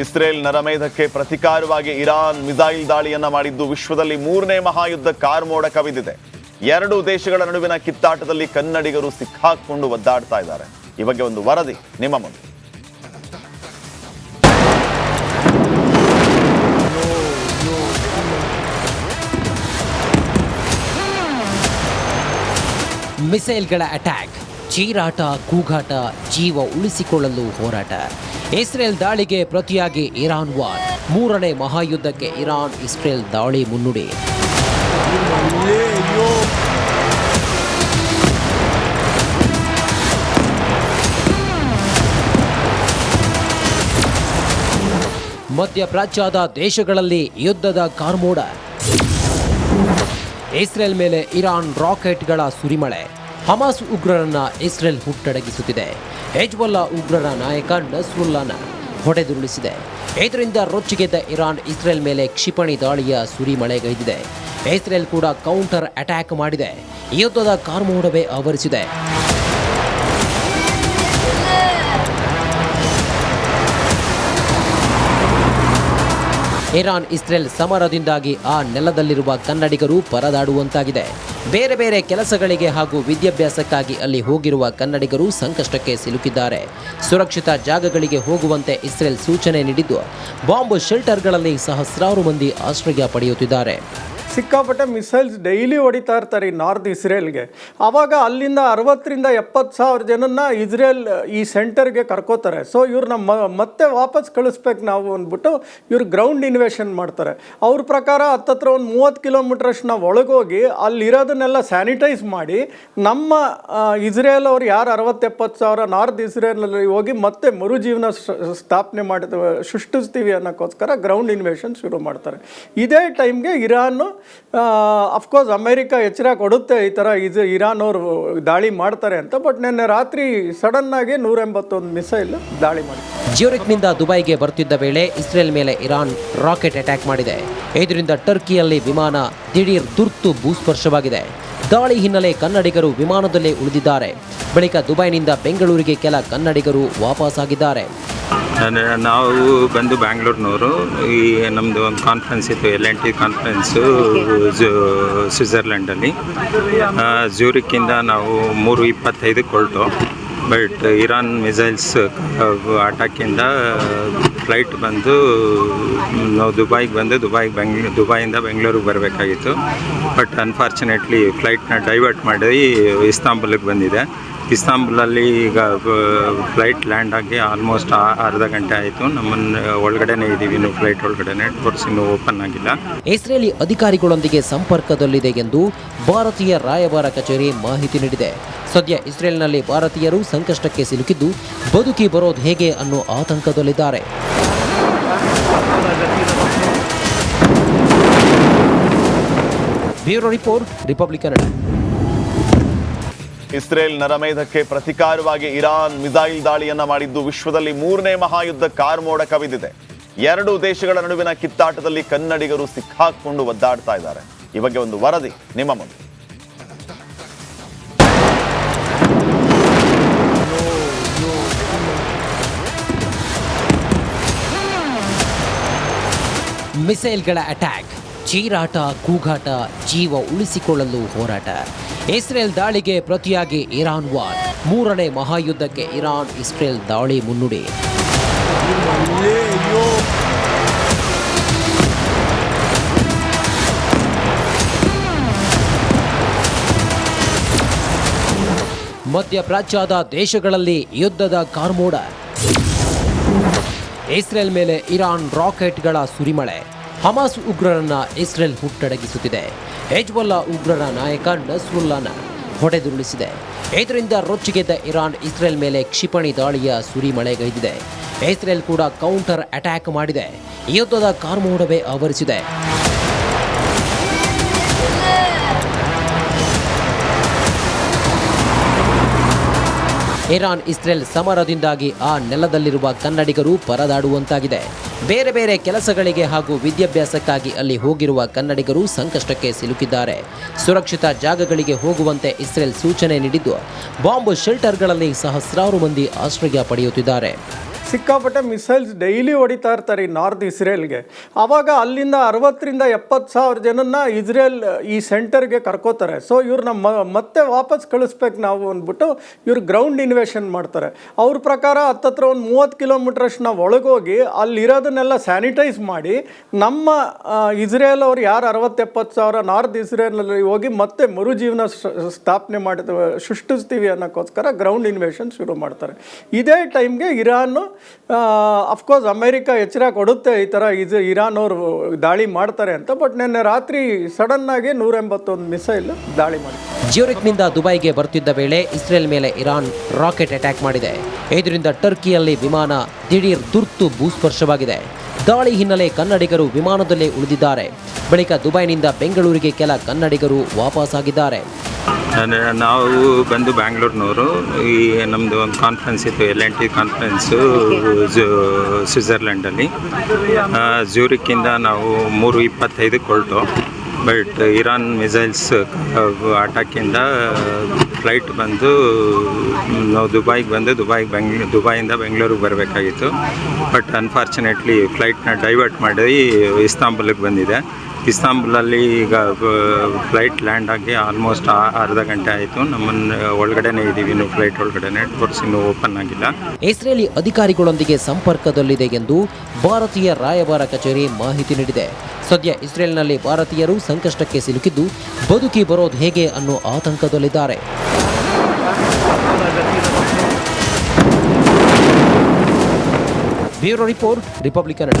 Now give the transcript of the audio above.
Israel ನರಮೇಧಕ್ಕೆ ಪ್ರತಿಕಾರವಾಗಿ Iran missile ದಾಳಿಯನ್ನ ಮಾಡಿದ್ದು ವಿಶ್ವದಲ್ಲಿ ಮೂರನೇ ಮಹಾಯುದ್ಧ ಕಾರ್ಮೋಡ ಕವಿದಿದೆ. ಎರಡು ದೇಶಗಳ ನಡುವಿನ ಕಿತ್ತಾಟದಲ್ಲಿ ಕನ್ನಡಿಗರು ಸಿಕ್ಕಾಕೊಂಡು ಒದ್ದಾಡ್ತಾ ಇದ್ದಾರೆ. ಈ ಬಗ್ಗೆ ಒಂದು ವರದಿ ನಿಮ್ಮ ಮುಂದೆ. ಮಿಸೈಲ್ಗಳ ಅಟ್ಯಾಕ್. ಚೀರಾಟ, ಕೂಗಾಟ, ಜೀವ ಉಳಿಸಿಕೊಳ್ಳಲು ಹೋರಾಟ. ಇಸ್ರೇಲ್ ದಾಳಿಗೆ ಪ್ರತಿಯಾಗಿ ಇರಾನ್ ವಾರ್. ಮೂರನೇ ಮಹಾಯುದ್ಧಕ್ಕೆ ಇರಾನ್, ಇಸ್ರೇಲ್ ದಾಳಿ ಮುನ್ನುಡಿ. ಮಧ್ಯಪ್ರಾಚ್ಯದ ದೇಶಗಳಲ್ಲಿ ಯುದ್ಧದ ಕಾರ್ಮೋಡ. ಇಸ್ರೇಲ್ ಮೇಲೆ ಇರಾನ್ ರಾಕೆಟ್ಗಳ ಸುರಿಮಳೆ. ಹಮಾಸ್ ಉಗ್ರರನ್ನ ಇಸ್ರೇಲ್ ಹುಟ್ಟಡಗಿಸುತ್ತಿದೆ. ಹೆಜ್ಬಲ್ಲಾ ಉಗ್ರರ ನಾಯಕ ನಸ್ರುಲ್ಲಾನ ಹೊಡೆದುರುಳಿಸಿದೆ. ಇದರಿಂದ ರೊಚ್ಚಿಗೆದ್ದ ಇರಾನ್ ಇಸ್ರೇಲ್ ಮೇಲೆ ಕ್ಷಿಪಣಿ ದಾಳಿಯ ಸುರಿಮಳೆಗೈದಿದೆ. ಇಸ್ರೇಲ್ ಕೂಡ ಕೌಂಟರ್ ಅಟ್ಯಾಕ್ ಮಾಡಿದೆ. ಯುದ್ಧದ ಕಾರ್ಮೋಡವೇ ಆವರಿಸಿದೆ. ಇರಾನ್ ಇಸ್ರೇಲ್ ಸಮರದಿಂದಾಗಿ ಆ ನೆಲದಲ್ಲಿರುವ ಕನ್ನಡಿಗರು ಪರದಾಡುವಂತಾಗಿದೆ. ಬೇರೆ ಬೇರೆ ಕೆಲಸಗಳಿಗೆ ಹಾಗೂ ವಿದ್ಯಾಭ್ಯಾಸಕ್ಕಾಗಿ ಅಲ್ಲಿ ಹೋಗಿರುವ ಕನ್ನಡಿಗರು ಸಂಕಷ್ಟಕ್ಕೆ ಸಿಲುಕಿದ್ದಾರೆ. ಸುರಕ್ಷಿತ ಜಾಗಗಳಿಗೆ ಹೋಗುವಂತೆ ಇಸ್ರೇಲ್ ಸೂಚನೆ ನೀಡಿದ್ದು, ಬಾಂಬ್ ಶೆಲ್ಟರ್ಗಳಲ್ಲಿ ಸಹಸ್ರಾರು ಮಂದಿ ಆಶ್ರಯ ಪಡೆಯುತ್ತಿದ್ದಾರೆ. ಸಿಕ್ಕಾಪಟ್ಟೆ ಮಿಸೈಲ್ಸ್ ಡೈಲಿ ಹೊಡಿತಾ ಇರ್ತಾರೆ ಈ ನಾರ್ತ್ ಇಸ್ರೇಲ್ಗೆ. ಆವಾಗ ಅಲ್ಲಿಂದ ಅರವತ್ತರಿಂದ ಎಪ್ಪತ್ತು ಸಾವಿರ ಜನನ್ನ ಇಸ್ರೇಲ್, ಈ ಸೆಂಟರ್ಗೆ ಕರ್ಕೋತಾರೆ. ಸೊ ಇವ್ರನ್ನ ಮತ್ತೆ ವಾಪಸ್ ಕಳಿಸ್ಬೇಕು ನಾವು ಅಂದ್ಬಿಟ್ಟು ಇವ್ರು ಗ್ರೌಂಡ್ ಇನ್ವೇಷನ್ ಮಾಡ್ತಾರೆ. ಅವ್ರ ಪ್ರಕಾರ ಹತ್ತತ್ರ ಒಂದು ಮೂವತ್ತು ಕಿಲೋಮೀಟ್ರಷ್ಟು ನಾವು ಒಳಗೋಗಿ ಅಲ್ಲಿರೋದನ್ನೆಲ್ಲ ಸ್ಯಾನಿಟೈಸ್ ಮಾಡಿ ನಮ್ಮ ಇಸ್ರೇಲ್ ಅವ್ರು ಯಾರು ಅರವತ್ತೆಪ್ಪತ್ತು ಸಾವಿರ ನಾರ್ತ್ ಇಸ್ರೇಲಲ್ಲಿ ಹೋಗಿ ಮತ್ತೆ ಮರುಜೀವನ ಸ್ಥಾಪನೆ ಮಾಡಿದ, ಸೃಷ್ಟಿಸ್ತೀವಿ ಅನ್ನೋಕ್ಕೋಸ್ಕರ ಗ್ರೌಂಡ್ ಇನ್ವೇಷನ್ ಶುರು ಮಾಡ್ತಾರೆ. ಇದೇ ಟೈಮ್ಗೆ ಇರಾನು ಅಫ್ಕೋರ್ಸ್ ಅಮೇರಿಕ ಎಚ್ಚರ ಕೊಡುತ್ತೆ ಈ ಥರ ಇದು ಇರಾನ್ ಅವರು ದಾಳಿ ಮಾಡ್ತಾರೆ ಅಂತ ಬಟ್ ನಿನ್ನೆ ರಾತ್ರಿ ಸಡನ್ ಆಗಿ ನೂರ ಎಂಬತ್ತೊಂದು ಮಿಸೈಲ್ ದಾಳಿ ಮಾಡಿ. ಜ್ಯೂರಿಕ್ನಿಂದ ದುಬೈಗೆ ಬರುತ್ತಿದ್ದ ವೇಳೆ ಇಸ್ರೇಲ್ ಮೇಲೆ ಇರಾನ್ ರಾಕೆಟ್ ಅಟ್ಯಾಕ್ ಮಾಡಿದೆ. ಇದರಿಂದ ಟರ್ಕಿಯಲ್ಲಿ ವಿಮಾನ ದಿಢೀರ್ ತುರ್ತು ಭೂಸ್ಪರ್ಶವಾಗಿದೆ. ದಾಳಿ ಹಿನ್ನೆಲೆ ಕನ್ನಡಿಗರು ವಿಮಾನದಲ್ಲೇ ಉಳಿದಿದ್ದಾರೆ. ಬಳಿಕ ದುಬೈನಿಂದ ಬೆಂಗಳೂರಿಗೆ ಕೆಲ ಕನ್ನಡಿಗರು ವಾಪಸ್ಸಾಗಿದ್ದಾರೆ ನಾವು ಬಂದು ಬ್ಯಾಂಗ್ಳೂರ್ನವರು, ಈ ನಮ್ಮದು ಒಂದು ಕಾನ್ಫರೆನ್ಸ್ ಇತ್ತು ಎಲ್ ಎನ್ ಟಿ ಕಾನ್ಫರೆನ್ಸು ಸ್ವಿಟ್ಜರ್ಲ್ಯಾಂಡಲ್ಲಿ ಜೂರಿಕ್ಕಿಂದ ನಾವು ಮೂರು ಇಪ್ಪತ್ತೈದಕ್ಕೆ ಹೊರಟು ಬಟ್ ಇರಾನ್ ಮಿಸೈಲ್ಸ್ ಅಟ್ಯಾಕಿಂದ ಫ್ಲೈಟ್ ಬಂದು, ನಾವು ದುಬೈಗೆ ಬಂದು, ದುಬೈಗೆ ಬೆಂಗ್, ದುಬಾಯಿಂದ ಬೆಂಗಳೂರಿಗೆ ಬರಬೇಕಾಗಿತ್ತು. ಬಟ್ ಅನ್ಫಾರ್ಚುನೇಟ್ಲಿ ಫ್ಲೈಟ್ನ ಡೈವರ್ಟ್ ಮಾಡಿ ಇಸ್ತಾಂಬುಲ್ಗೆ ಬಂದಿದೆ. ಇಸ್ತಾಂಬುಲಲ್ಲಿ ಈಗ ಫ್ಲೈಟ್ ಲ್ಯಾಂಡ್ ಆಗಿ ಆಲ್ಮೋಸ್ಟ್ ಅರ್ಧ ಗಂಟೆ ಆಯಿತು. ನಮ್ಮನ್ನು ಒಳಗಡೆನೇ ಇದ್ದೀವಿ ಇನ್ನು ಫ್ಲೈಟ್ ಒಳಗಡೆನೆ. ಡೋರ್ಸ್ ಇನ್ನೂ ಓಪನ್ ಆಗಿಲ್ಲ. ಇಸ್ರೇಲಿ ಅಧಿಕಾರಿಗಳೊಂದಿಗೆ ಸಂಪರ್ಕದಲ್ಲಿದೆ ಎಂದು ಭಾರತೀಯ ರಾಯಭಾರ ಕಚೇರಿ ಮಾಹಿತಿ ನೀಡಿದೆ. ಸದ್ಯ ಇಸ್ರೇಲ್ನಲ್ಲಿ ಭಾರತೀಯರು ಸಂಕಷ್ಟಕ್ಕೆ ಸಿಲುಕಿದ್ದು, ಬದುಕಿ ಬರೋದು ಹೇಗೆ ಅನ್ನೋ ಆತಂಕದಲ್ಲಿದ್ದಾರೆ. Bureau report, republic Kannada. Israel ನರಮೇಧಕ್ಕೆ ಪ್ರತಿಕಾರವಾಗಿ ಇರಾನ್ ಮಿಸೈಲ್ ದಾಳಿಯನ್ನ ಮಾಡಿದ್ದು ವಿಶ್ವದಲ್ಲಿ ಮೂರನೇ ಮಹಾಯುದ್ಧ ಕಾರ್ಮೋಡ ಕವಿದಿದೆ. ಎರಡು ದೇಶಗಳ ನಡುವಿನ ಕಿತ್ತಾಟದಲ್ಲಿ ಕನ್ನಡಿಗರು ಸಿಕ್ಕಾಕೊಂಡು ಒದ್ದಾಡ್ತಾ ಇದ್ದಾರೆ. ಈ ಬಗ್ಗೆ ಒಂದು ವರದಿ ನಿಮ್ಮ ಮುಂದೆ. ಮಿಸೈಲ್ಗಳ ಅಟ್ಯಾಕ್. ಚೀರಾಟ, ಕೂಗಾಟ, ಜೀವ ಉಳಿಸಿಕೊಳ್ಳಲು ಹೋರಾಟ. ಇಸ್ರೇಲ್ ದಾಳಿಗೆ ಪ್ರತಿಯಾಗಿ ಇರಾನ್ ವಾರ್. ಮೂರನೇ ಮಹಾಯುದ್ಧಕ್ಕೆ ಇರಾನ್, ಇಸ್ರೇಲ್ ದಾಳಿ ಮುನ್ನುಡಿ. ಮಧ್ಯಪ್ರಾಚ್ಯದ ದೇಶಗಳಲ್ಲಿ ಯುದ್ಧದ ಕಾರ್ಮೋಡ. ಇಸ್ರೇಲ್ ಮೇಲೆ ಇರಾನ್ ರಾಕೆಟ್ಗಳ ಸುರಿಮಳೆ. ಹಮಾಸ್ ಉಗ್ರರನ್ನ ಇಸ್ರೇಲ್ ಹುಟ್ಟಡಗಿಸುತ್ತಿದೆ. ಹೆಜ್ವಲ್ಲಾ ಉಗ್ರರ ನಾಯಕ ನಸ್ರುಲ್ಲಾನ ಹೊಡೆದುರುಳಿಸಿದೆ. ಇದರಿಂದ ರೊಚ್ಚಿಗೆದ್ದ ಇರಾನ್ ಇಸ್ರೇಲ್ ಮೇಲೆ ಕ್ಷಿಪಣಿ ದಾಳಿಯ ಸುರಿಮಳೆಗೈದಿದೆ. ಇಸ್ರೇಲ್ ಕೂಡ ಕೌಂಟರ್ ಅಟ್ಯಾಕ್ ಮಾಡಿದೆ. ಯುದ್ಧದ ಕಾರ್ಮೋಡವೇ ಆವರಿಸಿದೆ. ಇರಾನ್ ಇಸ್ರೇಲ್ ಸಮರದಿಂದಾಗಿ ಆ ನೆಲದಲ್ಲಿರುವ ಕನ್ನಡಿಗರು ಪರದಾಡುವಂತಾಗಿದೆ. ಬೇರೆ ಬೇರೆ ಕೆಲಸಗಳಿಗೆ ಹಾಗೂ ವಿದ್ಯಾಭ್ಯಾಸಕ್ಕಾಗಿ ಅಲ್ಲಿ ಹೋಗಿರುವ ಕನ್ನಡಿಗರು ಸಂಕಷ್ಟಕ್ಕೆ ಸಿಲುಕಿದ್ದಾರೆ. ಸುರಕ್ಷಿತ ಜಾಗಗಳಿಗೆ ಹೋಗುವಂತೆ ಇಸ್ರೇಲ್ ಸೂಚನೆ ನೀಡಿದ್ದು, ಬಾಂಬ್ ಶೆಲ್ಟರ್ಗಳಲ್ಲಿ ಸಹಸ್ರಾರು ಮಂದಿ ಆಶ್ರಯ ಪಡೆಯುತ್ತಿದ್ದಾರೆ. ಸಿಕ್ಕಾಪಟ್ಟೆ ಮಿಸೈಲ್ಸ್ ಡೈಲಿ ಹೊಡಿತಾ ಇರ್ತಾರೆ ಈ ನಾರ್ತ್ ಇಸ್ರೇಲ್ಗೆ. ಆವಾಗ ಅಲ್ಲಿಂದ ಅರವತ್ತರಿಂದ ಎಪ್ಪತ್ತು ಸಾವಿರ ಜನನ್ನ ಇಸ್ರೇಲ್, ಈ ಸೆಂಟರ್ಗೆ ಕರ್ಕೋತಾರೆ. ಸೊ ಇವ್ರನ್ನ ಮತ್ತೆ ವಾಪಸ್ ಕಳಿಸ್ಬೇಕು ನಾವು ಅಂದ್ಬಿಟ್ಟು ಇವ್ರು ಗ್ರೌಂಡ್ ಇನ್ವೇಷನ್ ಮಾಡ್ತಾರೆ. ಅವ್ರ ಪ್ರಕಾರ ಹತ್ತತ್ರ ಒಂದು ಮೂವತ್ತು ಕಿಲೋಮೀಟ್ರಷ್ಟು ನಾವು ಒಳಗೋಗಿ ಅಲ್ಲಿರೋದನ್ನೆಲ್ಲ ಸ್ಯಾನಿಟೈಸ್ ಮಾಡಿ ನಮ್ಮ ಇಸ್ರೇಲ್ ಅವ್ರು ಯಾರು ಅರವತ್ತೆಪ್ಪತ್ತು ಸಾವಿರ ನಾರ್ತ್ ಇಸ್ರೇಲಲ್ಲಿ ಹೋಗಿ ಮತ್ತೆ ಮರುಜೀವನ ಸ್ಥಾಪನೆ ಮಾಡಿದ, ಸೃಷ್ಟಿಸ್ತೀವಿ ಅನ್ನೋಕ್ಕೋಸ್ಕರ ಗ್ರೌಂಡ್ ಇನ್ವೇಷನ್ ಶುರು ಮಾಡ್ತಾರೆ. ಇದೇ ಟೈಮ್ಗೆ ಇರಾನು ಅಫ್ಕೋರ್ಸ್ ಅಮೇರಿಕಾ ಎಚ್ಚರ ಕೊಡುತ್ತೆ ಈ ಥರ ಇದು ಇರಾನ್ ಅವರು ದಾಳಿ ಮಾಡ್ತಾರೆ ಅಂತ ಬಟ್ ನಿನ್ನೆ ರಾತ್ರಿ ಸಡನ್ನಾಗಿ ನೂರ ಎಂಬತ್ತೊಂದು ಮಿಸೈಲ್ ದಾಳಿ ಮಾಡಿದೆ ಜ್ಯೂರಿಕ್ನಿಂದ ದುಬೈಗೆ ಬರ್ತಿದ್ದ ವೇಳೆ ಇಸ್ರೇಲ್ ಮೇಲೆ ಇರಾನ್ ರಾಕೆಟ್ ಅಟ್ಯಾಕ್ ಮಾಡಿದೆ. ಇದರಿಂದ ಟರ್ಕಿಯಲ್ಲಿ ವಿಮಾನ ದಿಢೀರ್ ತುರ್ತು ಭೂಸ್ಪರ್ಶವಾಗಿದೆ. ದಾಳಿ ಹಿನ್ನೆಲೆ ಕನ್ನಡಿಗರು ವಿಮಾನದಲ್ಲೇ ಉಳಿದಿದ್ದಾರೆ. ಬಳಿಕ ದುಬೈನಿಂದ ಬೆಂಗಳೂರಿಗೆ ಕೆಲ ಕನ್ನಡಿಗರು ವಾಪಸ್ಸಾಗಿದ್ದಾರೆ ನಾವು ಬಂದು ಬ್ಯಾಂಗ್ಳೂರ್ನವರು. ಈ ನಮ್ಮದು ಒಂದು ಕಾನ್ಫರೆನ್ಸ್ ಇತ್ತು ಎಲ್ ಎನ್ ಟಿ ಕಾನ್ಫರೆನ್ಸು ಸ್ವಿಟ್ಜರ್ಲೆಂಡಲ್ಲಿ. ಜೂರಿಕ್ಕಿಂದ ನಾವು ಮೂರು ಇಪ್ಪತ್ತೈದಕ್ಕೆ ಹೊರಟು ಬಟ್ ಇರಾನ್ ಮಿಸೈಲ್ಸ್ ಅಟ್ಯಾಕಿಂದ ಫ್ಲೈಟ್ ಬಂದು, ನಾವು ದುಬೈಗೆ ಬಂದು, ದುಬೈಗೆ ಬೆಂಗ್ ದುಬಾಯಿಂದ ಬೆಂಗಳೂರಿಗೆ ಬರಬೇಕಾಗಿತ್ತು. ಬಟ್ ಅನ್ಫಾರ್ಚುನೇಟ್ಲಿ ಫ್ಲೈಟ್ನ ಡೈವರ್ಟ್ ಮಾಡಿ ಇಸ್ತಾಂಬುಲ್ಗೆ ಬಂದಿದೆ. ಇಸ್ತಾಂಬುಲಲ್ಲಿ ಈಗ ಫ್ಲೈಟ್ ಲ್ಯಾಂಡ್ ಆಗಿ ಆಲ್ಮೋಸ್ಟ್ ಅರ್ಧ ಗಂಟೆ ಆಯಿತು. ನಮ್ಮನ್ನು ಒಳಗಡೆನೇ ಇದ್ದೀವಿ ಇನ್ನು ಫ್ಲೈಟ್ ಒಳಗಡೆನೆ. ಡೋರ್ಸ್ ಇನ್ನೂ ಓಪನ್ ಆಗಿಲ್ಲ. ಇಸ್ರೇಲಿ ಅಧಿಕಾರಿಗಳೊಂದಿಗೆ ಸಂಪರ್ಕದಲ್ಲಿದೆ ಎಂದು ಭಾರತೀಯ ರಾಯಭಾರ ಕಚೇರಿ ಮಾಹಿತಿ ನೀಡಿದೆ. ಸದ್ಯ ಇಸ್ರೇಲ್ನಲ್ಲಿ ಭಾರತೀಯರು ಸಂಕಷ್ಟಕ್ಕೆ ಸಿಲುಕಿದ್ದು, ಬದುಕಿ ಬರೋದು ಹೇಗೆ ಅನ್ನೋ ಆತಂಕದಲ್ಲಿದ್ದಾರೆ. Bureau report, republic Kannada.